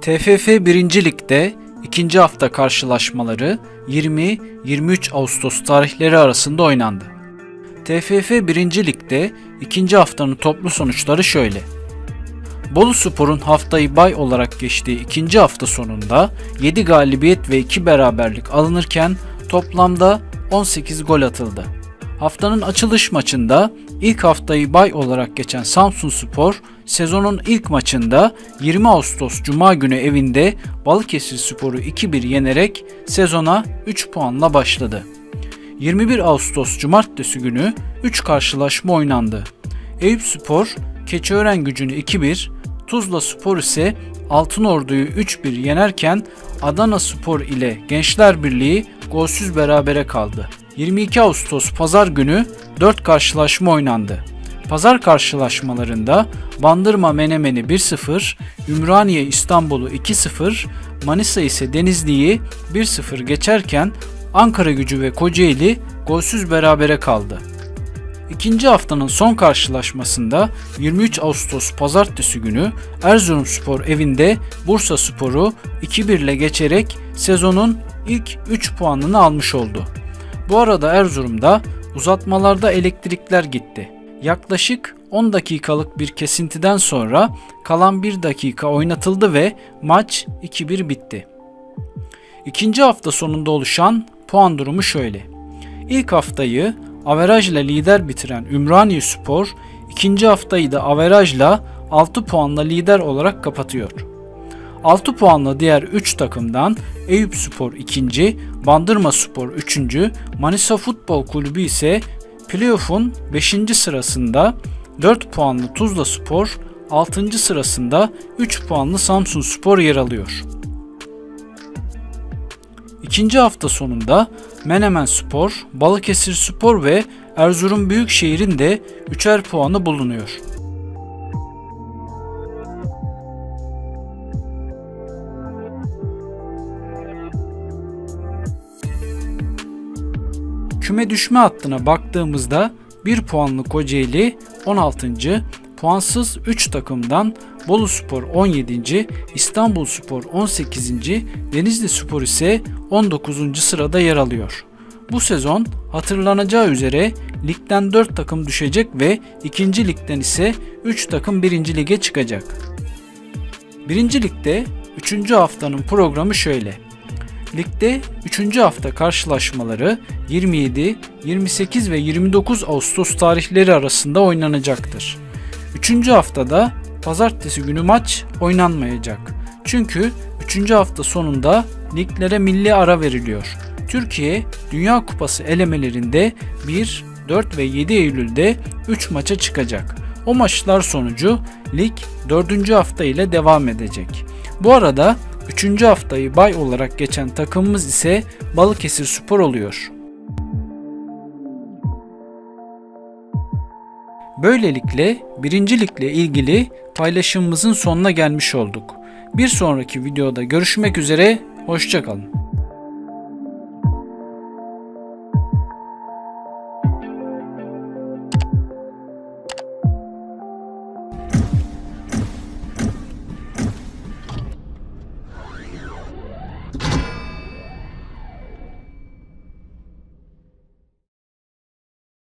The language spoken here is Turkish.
TFF 1. Lig'de ikinci hafta karşılaşmaları 20-23 Ağustos tarihleri arasında oynandı. TFF 1. Lig'de ikinci haftanın toplu sonuçları şöyle. Bolu Spor'un haftayı bay olarak geçtiği ikinci hafta sonunda 7 galibiyet ve 2 beraberlik alınırken toplamda 18 gol atıldı. Haftanın açılış maçında ilk haftayı bay olarak geçen Samsun Spor sezonun ilk maçında 20 Ağustos Cuma günü evinde Balıkesir Spor'u 2-1 yenerek sezona 3 puanla başladı. 21 Ağustos Cumartesi günü 3 karşılaşma oynandı. Eyüp Spor, Keçiören gücünü 2-1, Tuzla Spor ise Altınordu'yu 3-1 yenerken Adana Spor ile Gençler Birliği golsüz berabere kaldı. 22 Ağustos Pazar günü 4 karşılaşma oynandı. Pazar karşılaşmalarında Bandırma Menemen'i 1-0, Ümraniye İstanbul'u 2-0, Manisa ise Denizli'yi 1-0 geçerken Ankara gücü ve Kocaeli golsüz berabere kaldı. İkinci haftanın son karşılaşmasında 23 Ağustos Pazartesi günü Erzurumspor evinde Bursa Spor'u 2-1 ile geçerek sezonun ilk 3 puanını almış oldu. Bu arada Erzurum'da uzatmalarda elektrikler gitti. Yaklaşık 10 dakikalık bir kesintiden sonra kalan 1 dakika oynatıldı ve maç 2-1 bitti. İkinci hafta sonunda oluşan puan durumu şöyle. İlk haftayı averajla lider bitiren Ümraniye Spor, ikinci haftayı da averajla 6 puanla lider olarak kapatıyor. 6 puanla diğer 3 takımdan Eyüp Spor 2. Bandırma Spor 3. Manisa Futbol Kulübü ise playoff'un 5. sırasında 4 puanlı Tuzla Spor, 6. sırasında 3 puanlı Samsun Spor yer alıyor. İkinci hafta sonunda Menemen Spor, Balıkesir Spor ve Erzurum Büyükşehir'in de 3'er puanı bulunuyor. Küme düşme hattına baktığımızda 1 puanlı Kocaeli 16. puansız 3 takımdan Bolu Spor 17. İstanbul Spor 18. Denizli Spor ise 19. sırada yer alıyor. Bu sezon hatırlanacağı üzere ligden 4 takım düşecek ve 2. ligden ise 3 takım 1. lige çıkacak. 1. ligde 3. haftanın programı şöyle. Ligde 3. hafta karşılaşmaları 27, 28 ve 29 Ağustos tarihleri arasında oynanacaktır. 3. haftada pazartesi günü maç oynanmayacak. Çünkü 3. hafta sonunda liglere milli ara veriliyor. Türkiye Dünya Kupası elemelerinde 1, 4 ve 7 Eylül'de 3 maça çıkacak. O maçlar sonucu lig 4. hafta ile devam edecek. Bu arada 3. haftayı bay olarak geçen takımımız ise Balıkesir Spor oluyor. Böylelikle birincilikle ilgili paylaşımımızın sonuna gelmiş olduk. Bir sonraki videoda görüşmek üzere, hoşçakalın.